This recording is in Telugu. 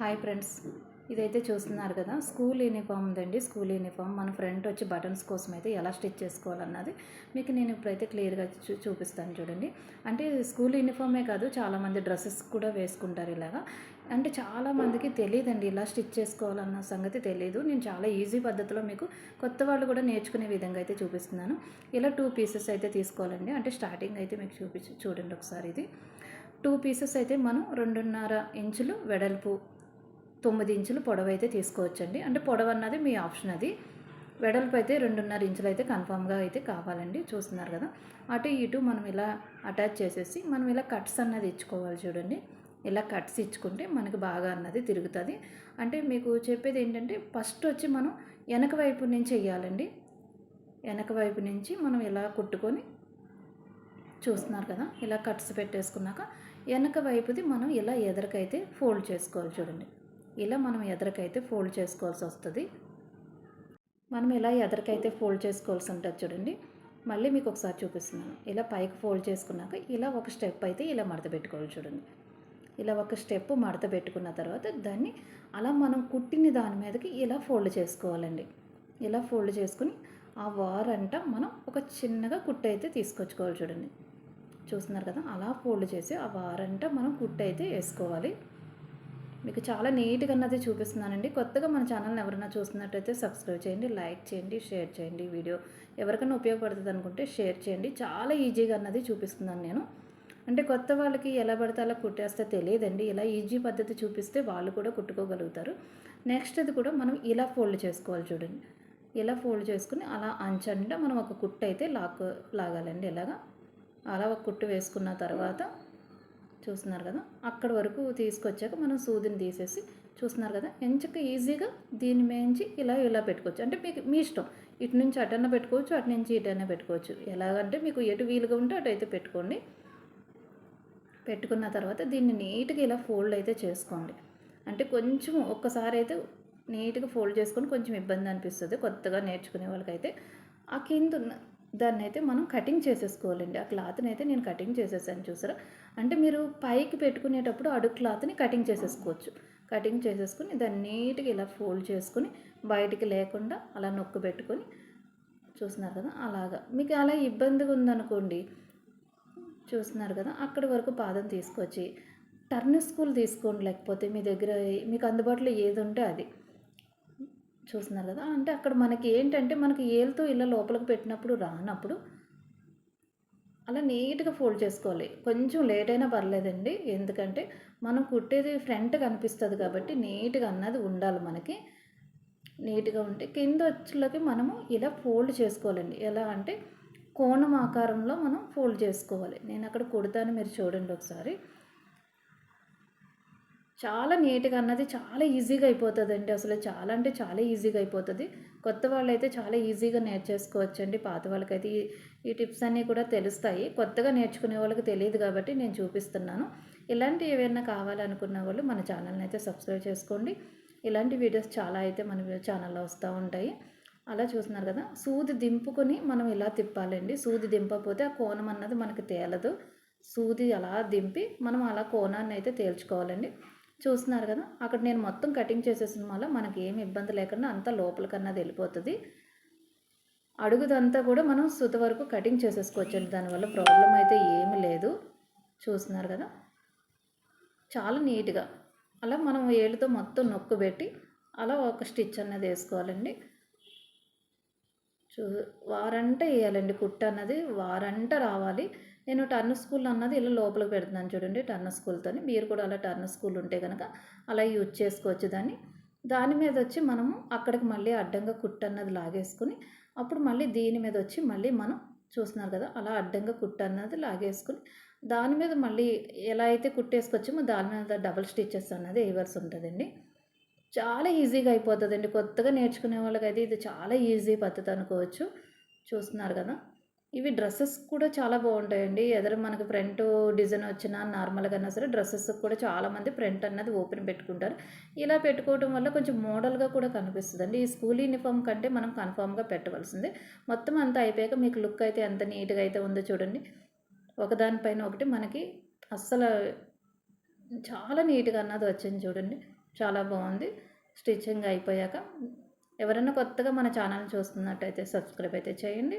Hi friends. ఇదైతే చూస్తున్నారు కదా స్కూల్ యూనిఫామ్ ఉందండి స్కూల్ యూనిఫామ్. మన ఫ్రంట్ వచ్చి బటన్స్ కోసం అయితే ఎలా స్టిచ్ చేసుకోవాలన్నది మీకు నేను ఇప్పుడైతే క్లియర్గా చూ చూపిస్తాను చూడండి. అంటే స్కూల్ యూనిఫామే కాదు చాలామంది డ్రెస్సెస్ కూడా వేసుకుంటారు ఇలాగా. అంటే చాలామందికి తెలియదండి ఇలా స్టిచ్ చేసుకోవాలన్న సంగతి తెలియదు నేను చాలా ఈజీ పద్ధతిలో మీకు కొత్త వాళ్ళు కూడా నేర్చుకునే విధంగా అయితే చూపిస్తున్నాను. ఇలా టూ పీసెస్ అయితే తీసుకోవాలండి. అంటే స్టార్టింగ్ అయితే మీకు చూపించి చూడండి ఒకసారి ఇది. టూ పీసెస్ అయితే మనం రెండున్నర ఇంచులు వెడల్పు తొమ్మిది ఇంచులు పొడవు అయితే తీసుకోవచ్చండి. అంటే పొడవు అన్నది మీ ఆప్షన్ అది. వెడల్పు అయితే రెండున్నర ఇంచులు అయితే కన్ఫామ్గా అయితే కావాలండి. చూస్తున్నారు కదా. అటు ఇటు మనం ఇలా అటాచ్ చేసేసి మనం ఇలా కట్స్ అన్నది ఇచ్చుకోవాలి చూడండి. ఇలా కట్స్ ఇచ్చుకుంటే మనకి బాగా అన్నది తిరుగుతుంది. అంటే మీకు చెప్పేది ఏంటంటే ఫస్ట్ వచ్చి మనం వెనక వైపు నుంచి వేయాలండి వెనక వైపు నుంచి మనం ఇలా కుట్టుకొని చూస్తున్నారు కదా. ఇలా కట్స్ పెట్టేసుకున్నాక వెనక వైపుది మనం ఇలా ఎదరికైతే ఫోల్డ్ చేసుకోవాలి చూడండి. ఇలా మనం ఎదరికైతే ఫోల్డ్ చేసుకోవాల్సి వస్తుంది. మనం ఇలా ఎదరికైతే ఫోల్డ్ చేసుకోవాల్సి ఉంటుంది చూడండి. మళ్ళీ మీకు ఒకసారి చూపిస్తున్నాను. ఇలా పైకి ఫోల్డ్ చేసుకున్నాక ఇలా ఒక స్టెప్ అయితే ఇలా మడత పెట్టుకోవాలి చూడండి. ఇలా ఒక స్టెప్ మడత పెట్టుకున్న తర్వాత దాన్ని అలా మనం కుట్టిన దాని మీదకి ఇలా ఫోల్డ్ చేసుకోవాలండి. ఇలా ఫోల్డ్ చేసుకుని ఆ వారంట మనం ఒక చిన్నగా కుట్టు అయితే తీసుకొచ్చుకోవాలి చూడండి. చూస్తున్నారు కదా? అలా ఫోల్డ్ చేసి ఆ వారంట మనం కుట్టు అయితే వేసుకోవాలి. మీకు చాలా నీట్గా అన్నది చూపిస్తున్నానండి. కొత్తగా మన ఛానల్ని ఎవరైనా చూస్తున్నట్టయితే సబ్స్క్రైబ్ చేయండి లైక్ చేయండి షేర్ చేయండి వీడియో. ఎవరికైనా ఉపయోగపడుతుంది అనుకుంటే షేర్ చేయండి. చాలా ఈజీగా అన్నది చూపిస్తున్నాను నేను. అంటే కొత్త వాళ్ళకి ఎలా పడితే అలా కుట్టేస్తే తెలియదండి. ఇలా ఈజీ పద్ధతి చూపిస్తే వాళ్ళు కూడా కుట్టుకోగలుగుతారు. నెక్స్ట్ అది కూడా మనం ఇలా ఫోల్డ్ చేసుకోవాలి చూడండి. ఇలా ఫోల్డ్ చేసుకుని అలా అంచండా మనం ఒక కుట్టు అయితే లాక్ లాగాలండి. ఇలాగా అలా ఒక కుట్టు వేసుకున్న తర్వాత చూస్తున్నారు కదా? అక్కడ వరకు తీసుకొచ్చాక మనం సూదిని తీసేసి చూస్తున్నారు కదా? ఎంచక ఈజీగా దీని మేంచి ఇలా ఇలా పెట్టుకోవచ్చు. అంటే మీకు మీ ఇష్టం. ఇటు నుంచి అటన్నా పెట్టుకోవచ్చు అటు నుంచి ఇటన్నా పెట్టుకోవచ్చు. ఎలాగంటే మీకు ఎటు వీలుగా ఉంటే అటు అయితే పెట్టుకోండి. పెట్టుకున్న తర్వాత దీన్ని నీట్గా ఇలా ఫోల్డ్ అయితే చేసుకోండి. అంటే కొంచెం ఒక్కసారి అయితే నీట్గా ఫోల్డ్ చేసుకొని కొంచెం ఇబ్బంది అనిపిస్తుంది. కొత్తగా నేర్చుకునే వాళ్ళకైతే. ఆ కింద ఉన్న దాన్ని అయితే మనం కటింగ్ చేసేసుకోవాలండి. ఆ క్లాత్ని అయితే నేను కటింగ్ చేసేసాను చూసారా? అంటే మీరు పైకి పెట్టుకునేటప్పుడు అడుగు క్లాత్ని కటింగ్ చేసేసుకోవచ్చు. కటింగ్ చేసేసుకుని దాన్ని నీట్గా ఇలా ఫోల్డ్ చేసుకుని బయటికి లేకుండా అలా నొక్కు పెట్టుకొని చూస్తున్నారు కదా? అలాగా. మీకు అలా ఇబ్బందిగా ఉందనుకోండి చూస్తున్నారు కదా? అక్కడి వరకు పాదం తీసుకొచ్చి టర్న్ స్కూల్ తీసుకోండి. లేకపోతే మీ దగ్గర మీకు అందుబాటులో ఏది ఉంటే అది. చూస్తున్నారు కదా. అంటే అక్కడ మనకి ఏంటంటే మనకి ఏలుతో ఇలా లోపలికి పెట్టినప్పుడు రానప్పుడు అలా నీట్గా ఫోల్డ్ చేసుకోవాలి. కొంచెం లేట్ అయినా పర్లేదండి. ఎందుకంటే మనం కుట్టేది ఫ్రంట్ కనిపిస్తుంది కాబట్టి నీట్గా అన్నది ఉండాలి మనకి. నీట్గా ఉంటే కింద వచ్చులకి మనము ఇలా ఫోల్డ్ చేసుకోవాలండి. ఎలా అంటే కోణం ఆకారంలో మనం ఫోల్డ్ చేసుకోవాలి. నేను అక్కడ కుడతాను మీరు చూడండి ఒకసారి. చాలా నీట్గా అన్నది చాలా ఈజీగా అయిపోతుందండి. అసలు చాలా అంటే చాలా ఈజీగా అయిపోతుంది. కొత్త వాళ్ళైతే చాలా ఈజీగా నేర్చేసుకోవచ్చండి. పాత వాళ్ళకైతే ఈ ఈ టిప్స్ అన్నీ కూడా తెలుస్తాయి. కొత్తగా నేర్చుకునే వాళ్ళకి తెలియదు కాబట్టి నేను చూపిస్తున్నాను. ఇలాంటి ఏవైనా కావాలనుకున్న వాళ్ళు మన ఛానల్ని అయితే సబ్స్క్రైబ్ చేసుకోండి. ఇలాంటి వీడియోస్ చాలా అయితే మన ఛానల్లో వస్తూ ఉంటాయి. అలా చూస్తున్నారు కదా సూది దింపుకొని మనం ఇలా తిప్పాలండి. సూది దింపకపోతే ఆ కోణం అన్నది మనకి తేలదు. సూది అలా దింపి మనం అలా కోణాన్ని అయితే తేల్చుకోవాలండి. చూస్తున్నారు కదా అక్కడ నేను మొత్తం కటింగ్ చేసేసిన వల్ల మనకి ఏమి ఇబ్బంది లేకుండా అంతా లోపలికన్నది వెళ్ళిపోతుంది. అడుగుదంతా కూడా మనం సుత వరకు కటింగ్ చేసేసుకోవచ్చండి. దానివల్ల ప్రాబ్లం అయితే ఏమి లేదు. చూస్తున్నారు కదా చాలా నీట్గా. అలా మనం ఏళ్ళతో మొత్తం నొక్కు పెట్టి అలా ఒక స్టిచ్ అన్నది వేసుకోవాలండి. చూ వారంట వేయాలండి. కుట్ట అన్నది వారంట రావాలి. నేను టర్న్ స్కూల్ అన్నది ఇలా లోపలికి పెడుతున్నాను చూడండి టర్న్ స్కూల్తో మీరు కూడా అలా టర్న్ స్కూల్ ఉంటే కనుక అలా యూజ్ చేసుకోవచ్చు దాన్ని. దాని మీద వచ్చి మనము అక్కడికి మళ్ళీ అడ్డంగా కుట్టు అన్నది లాగేసుకుని అప్పుడు మళ్ళీ దీని మీద వచ్చి మళ్ళీ మనం చూస్తున్నారు కదా అలా అడ్డంగా కుట్టు అన్నది లాగేసుకుని దాని మీద మళ్ళీ ఎలా అయితే కుట్టేసుకొచ్చామో దాని మీద డబల్ స్టిచ్చెస్ అన్నది వేయవలసి ఉంటుందండి. చాలా ఈజీగా అయిపోతుందండి. కొత్తగా నేర్చుకునే వాళ్ళకైతే ఇది చాలా ఈజీ పద్ధతి అనుకోవచ్చు. చూస్తున్నారు కదా. ఇవి డ్రెస్సెస్ కూడా చాలా బాగుంటాయండి. ఎదర మనకు ఫ్రంట్ డిజైన్ వచ్చినా నార్మల్గా అయినా సరే డ్రెస్సెస్ కూడా చాలామంది ఫ్రంట్ అన్నది ఓపెన్ పెట్టుకుంటారు. ఇలా పెట్టుకోవడం వల్ల కొంచెం మోడల్గా కూడా కనిపిస్తుంది అండి ఈ స్కూల్ యూనిఫామ్ కంటే మనం కన్ఫామ్గా పెట్టవలసిందే. మొత్తం అంతా అయిపోయాక మీకు లుక్ అయితే ఎంత నీట్గా అయితే ఉందో చూడండి. ఒకదానిపైన ఒకటి మనకి అస్సలు చాలా నీట్గా అన్నది వచ్చింది చూడండి. చాలా బాగుంది. స్టిచ్చింగ్ అయిపోయాక ఎవరైనా కొత్తగా మన ఛానల్ చూస్తున్నట్టయితే సబ్స్క్రైబ్ అయితే చేయండి.